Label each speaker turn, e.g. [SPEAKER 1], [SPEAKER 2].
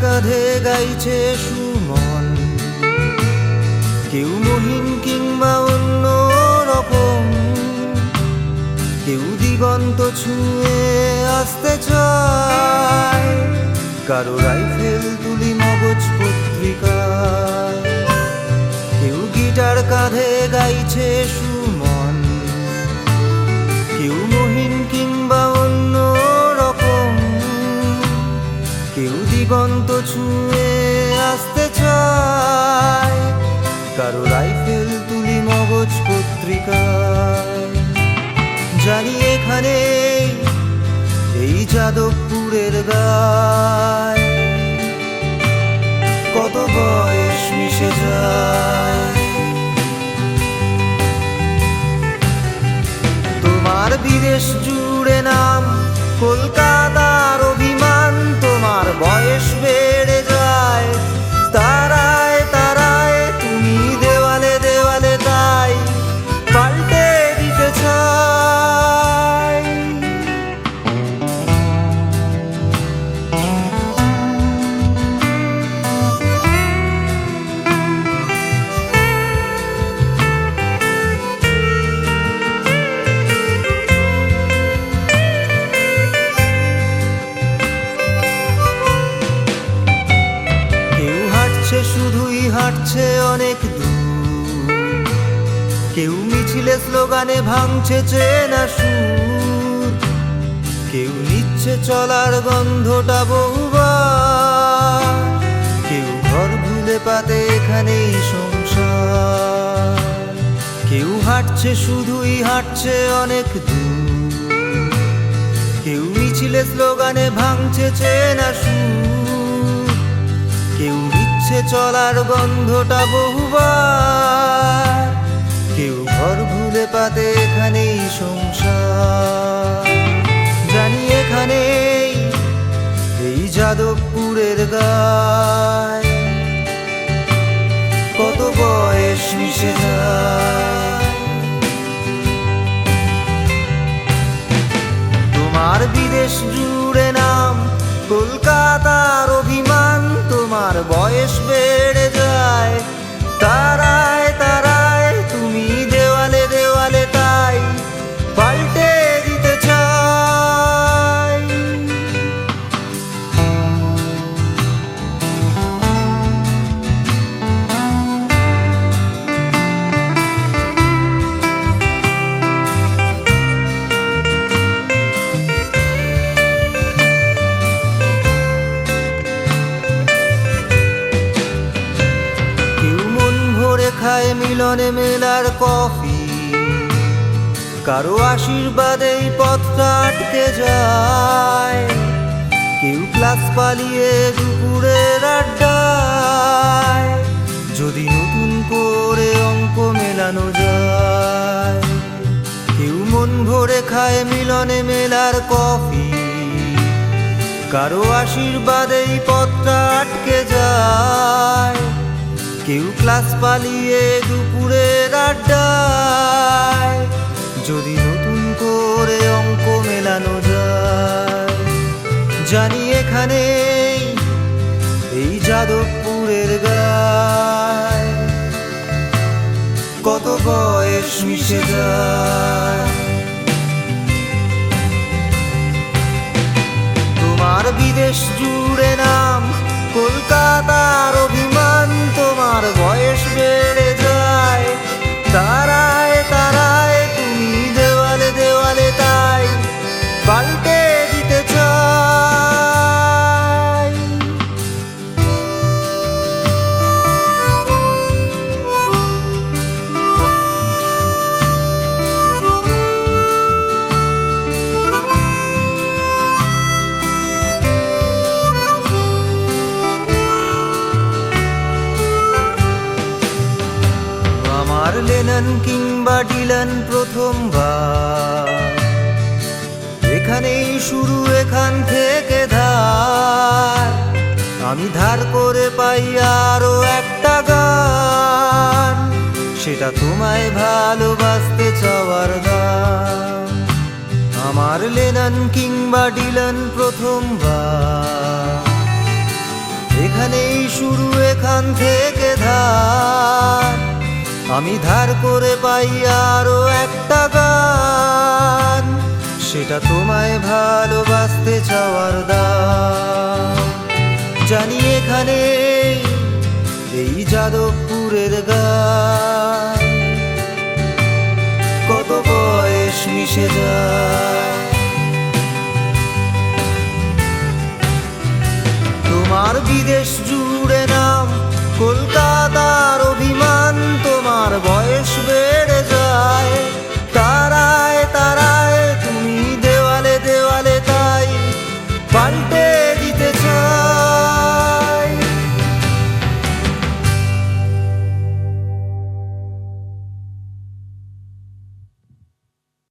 [SPEAKER 1] কাঁধে গাইছে সুমন। কেউ মহিন কিংবা অন্য রকম। কেউ দিগন্ত ছুঁয়ে আসতে চায়। কারও রাইফেল তুলি মগজ পত্রিকা কেউ গিটার কাঁধে গাইছে সুমন। ছুঁয়ে আসতে চায় কারও রাইফেল তুলি মগজ পত্রিকায়। জানি এখানে এই যাদবপুরের গায়। কত বয়স মিশে যায়। তোমার বিদেশ জুড়ে নাম কলকাতার হাঁটছে অনেক দূর। কেউ মিছিলে স্লোগানে ভাঙছে চেনা সুর। কেউ নিচ্ছে চলার গন্ধটা বহুবার। কেউ ঘর ভুলে পাতে এখানেই সংসার। কেউ হাঁটছে, শুধুই হাঁটছে অনেক দূর। কেউ মিছিলে স্লোগানে ভাঙছে চেনা সুর। কেউ দিচ্ছে চলার গন্ধটা বহুবার। কেউ ঘর ভুলে পাতে এখানেই সংসার। জানি এখানেই এই যাদবপুরের গায়। কত বয়স মিশে তোমার বিদেশ জুড়ে নাম কলকাতার অভিমান। তোমার বয়স বেড়ে যায় তারায় মিলনে মেলার কফি। কারও আশীর্বাদেই পথটা আটকে যায়। কেউ ক্লাস পালিয়ে দুপুরের আড্ডায়। যদি নতুন করে অঙ্ক মেলানো যায়। কেউ মন ভরে খায় মিলনে মেলার কফি। কারও আশীর্বাদেই পথটা আটকে যায়। কেউ ক্লাস পালিয়ে দুপুরের আড্ডায়, যদি নতুন করে অঙ্ক মেলানো যায়। জানি এখানে এই যাদবপুরের গায়। কত বয়স মিশে যায়। তোমার বিদেশ জুড়ে লেনন কিংবা ডিলান প্রথমবার। এখানেই শুরু, এখান থেকে ধার। আমি ধার করে পাই আরও একটা গান। সেটা তোমায় ভালোবাসতে চাওয়ার গান। আমার লেনন কিংবা ডিলান প্রথমবার। এখানেই শুরু, এখান থেকে ধার। আমি ধার করে পাই আরও একটা গান। সেটা তোমায় ভালোবাসতে চাওয়ার দান। জানি এখানে এই যাদবপুরের গান। কত বয়স মিশে যায়। তোমার বিদেশ জুড়ে